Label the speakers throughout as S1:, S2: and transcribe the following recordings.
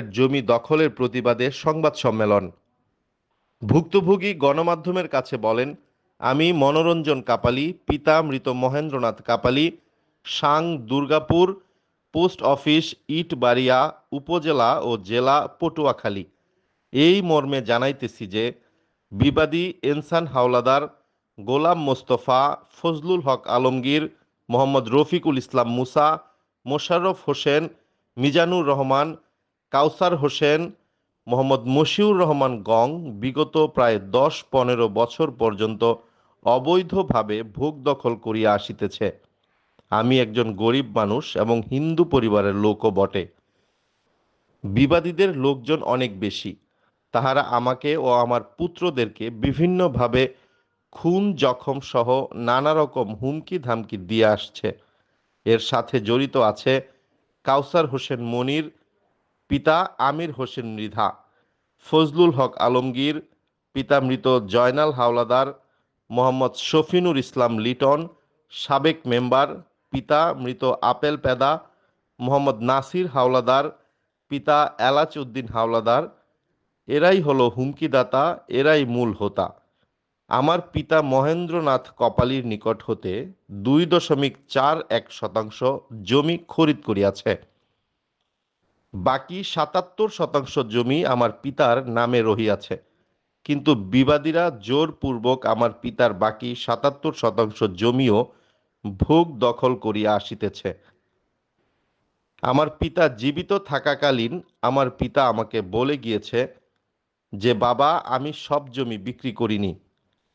S1: জমি দখলের প্রতিবাদে সংবাদ সম্মেলন। ভুক্তভোগী গণমাধ্যমের কাছে বলেন, আমি মনোরঞ্জন কাপালি, পিতা মৃত মহেন্দ্রনাথ কাপালি, সাং দুর্গাপুর, পোস্ট অফিস, ইটবাড়িয়া, উপজেলা ও জেলা পটুয়াখালী। এই মর্মে জানাইতেছি যে, বিবাদী এনসান হাওলাদার গোলাম মোস্তফা, ফজলুল হক আলমগীর, মোহাম্মদ রফিকুল ইসলাম মুসা, মোশাররফ হোসেন, মিজানুর রহমান কাউসার হোসেন, মোহাম্মদ মশিউর রহমান গং বিগত প্রায় দশ পনেরো বছর পর্যন্ত অবৈধভাবে ভোগ দখল করিয়া আসিতেছে। আমি একজন গরিব মানুষ এবং হিন্দু পরিবারের লোকও বটে। বিবাদীদের লোকজন অনেক বেশি। তাহারা আমাকে ও আমার পুত্রদেরকে বিভিন্নভাবে খুন, জখম সহ নানা রকম হুমকি ধামকি দিয়ে আসছে। এর সাথে জড়িত আছে কাউসার হোসেন মনির পিতা আমির হোসেন মৃধা, ফজলুল হক আলমগীর, পিতা মৃত জয়নাল হাওলাদার, মোহাম্মদ শফিনুর ইসলাম লিটন, সাবেক মেম্বার, পিতা মৃত আপেল পেদা, মোহাম্মদ নাসির হাওলাদার, পিতা এলাচ উদ্দিন হাওলাদার, এরাই হলো হুমকিদাতা, এরাই মূল হোতা। আমার পিতা মহেন্দ্রনাথ কপালীর নিকট হতে দুই দশমিক চার এক শতাংশ জমি খরিদ করিয়াছে। বাকি সাতাত্তর শতাংশ জমি আমার পিতার নামে রহিয়াছে। কিন্তু বিবাদীরা জোরপূর্বক আমার পিতার বাকি সাতাত্তর শতাংশ জমিও ভোগ দখল করিয়া আসিতেছে। আমার পিতা জীবিত থাকাকালীন আমার পিতা আমাকে বলে গিয়েছে যে, বাবা, আমি সব জমি বিক্রি করিনি।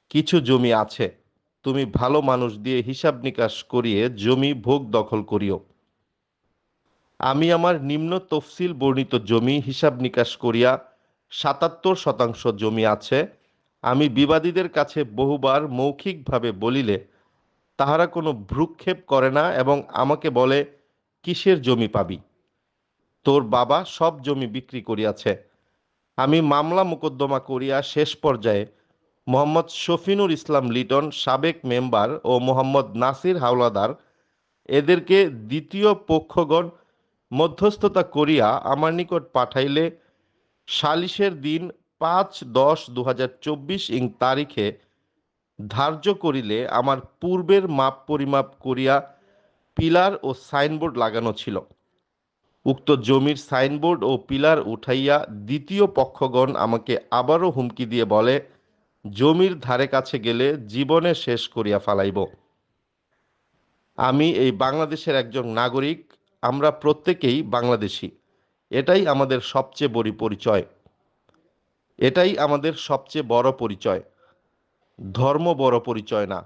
S1: কিছু জমি আছে। তুমি ভালো মানুষ দিয়ে হিসাব নিকাশ করিয়ে জমি ভোগ দখল করিও। আমি আমার নিম্ন তফসিল বর্ণিত জমি হিসাব নিকাশ করিয়া সাতাত্তর শতাংশ জমি আছে। আমি বিবাদীদের কাছে বহুবার মৌখিকভাবে বলিলে, তাহারা কোনো ভ্রুক্ষেপ করে না এবং আমাকে বলে, কিসের জমি পাবি? তোর বাবা সব জমি বিক্রি করিয়াছে। আমি মামলা মোকদ্দমা করিয়া শেষ পর্যায়ে মোহাম্মদ শফিনুর ইসলাম লিটন সাবেক মেম্বার ও মোহাম্মদ নাসির হাওলাদার, এদেরকে দ্বিতীয় পক্ষগণ মধ্যস্থতা করিয়া আমার নিকট পাঠাইলে সালিশের দিন পাঁচ দশ দু ইং তারিখে ধার্য করিলে আমার পূর্বের মাপ পরিমাপ করিয়া পিলার ও সাইনবোর্ড লাগানো ছিল। উক্ত জমির সাইনবোর্ড ও পিলার উঠাইয়া দ্বিতীয় পক্ষগণ আমাকে আবারও হুমকি দিয়ে বলে, জমির ধারে কাছে গেলে জীবনে শেষ করিয়া ফালাইব। আমি এই বাংলাদেশের একজন নাগরিক আমরা প্রত্যেকেই বাংলাদেশি। এটাই আমাদের সবচেয়ে বড় পরিচয়। এটাই আমাদের সবচেয়ে বড় পরিচয়। ধর্ম বড় পরিচয় না।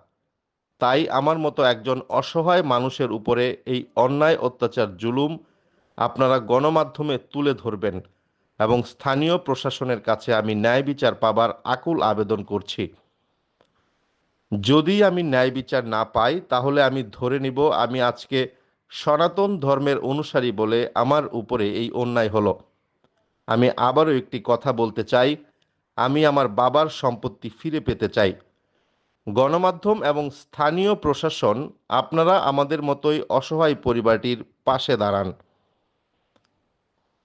S1: তাই আমার মতো একজন অসহায় মানুষের উপরে এই অন্যায়, অত্যাচার, জুলুম আপনারা গণমাধ্যমে তুলে ধরবেন এবং স্থানীয় প্রশাসনের কাছে আমি ন্যায় বিচার পাবার আকুল আবেদন করছি। যদি আমি ন্যায় বিচার না পাই, তাহলে আমি ধরে নিব আমি আজকে সনাতন ধর্মের অনুসারী বলে আমার উপরে এই অন্যায় হলো। আমি আবারও একটি কথা বলতে চাই, আমি আমার বাবার সম্পত্তি ফিরে পেতে চাই। গণমাধ্যম এবং স্থানীয় প্রশাসন আপনারা আমাদের মতোই অসহায় পরিবারটির পাশে দাঁড়ান।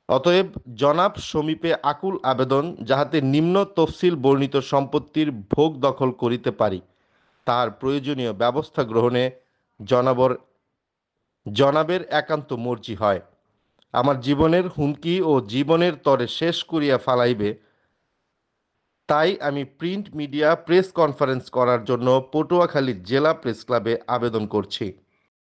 S1: অতএব জনাব সমীপে আকুল আবেদন যাহাতে নিম্ন তফসিল বর্ণিত সম্পত্তির ভোগ দখল করিতে পারি, তার প্রয়োজনীয় ব্যবস্থা গ্রহণে জনাবর জনাবের একান্ত মর্জি হয়। আমার জীবনের হুমকি ও জীবনের তরে শেষ করিয়া ফালাইবে। তাই আমি প্রিন্ট মিডিয়া প্রেস কনফারেন্স করার জন্য পটুয়াখালী জেলা প্রেস ক্লাবে আবেদন করছি।